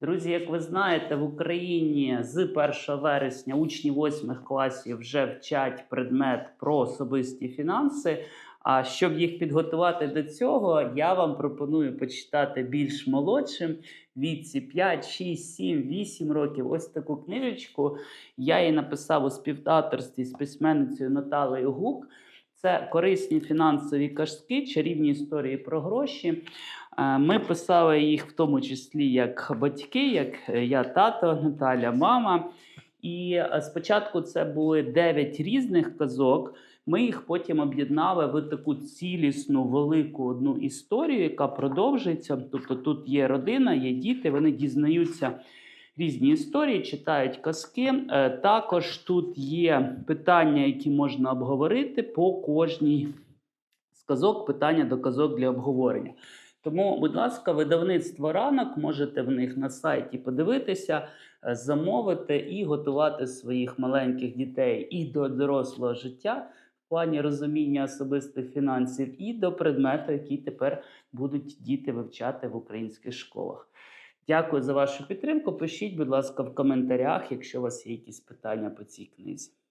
Друзі, як ви знаєте, в Україні з 1 вересня учні 8 класів вже вчать предмет про особисті фінанси. А щоб їх підготувати до цього, я вам пропоную почитати більш молодшим віці 5, 6, 7, 8 років. Ось таку книжечку. Я її написав у співавторстві з письменницею Наталею Гук. Це корисні фінансові казки, чарівні історії про гроші. Ми писали їх в тому числі як батьки, як е, я тато, Наталя, мама. І е, спочатку це були 9 різних казок. Ми їх потім об'єднали в таку цілісну велику одну історію, яка продовжується. Тобто тут є родина, є діти, вони дізнаються різні історії, читають казки. Е, Також тут є питання, які можна обговорити по кожній з казок, питання до казок для обговорення. Тому, будь ласка, видавництво ранок можете в них на сайті подивитися, е, замовити і готувати своїх маленьких дітей і до дорослого життя в плані розуміння особистих фінансів, і до предмету, який тепер будуть діти вивчати в українських школах. Дякую за вашу підтримку. Пишіть, будь ласка, в коментарях, якщо у вас є якісь питання по цій книзі.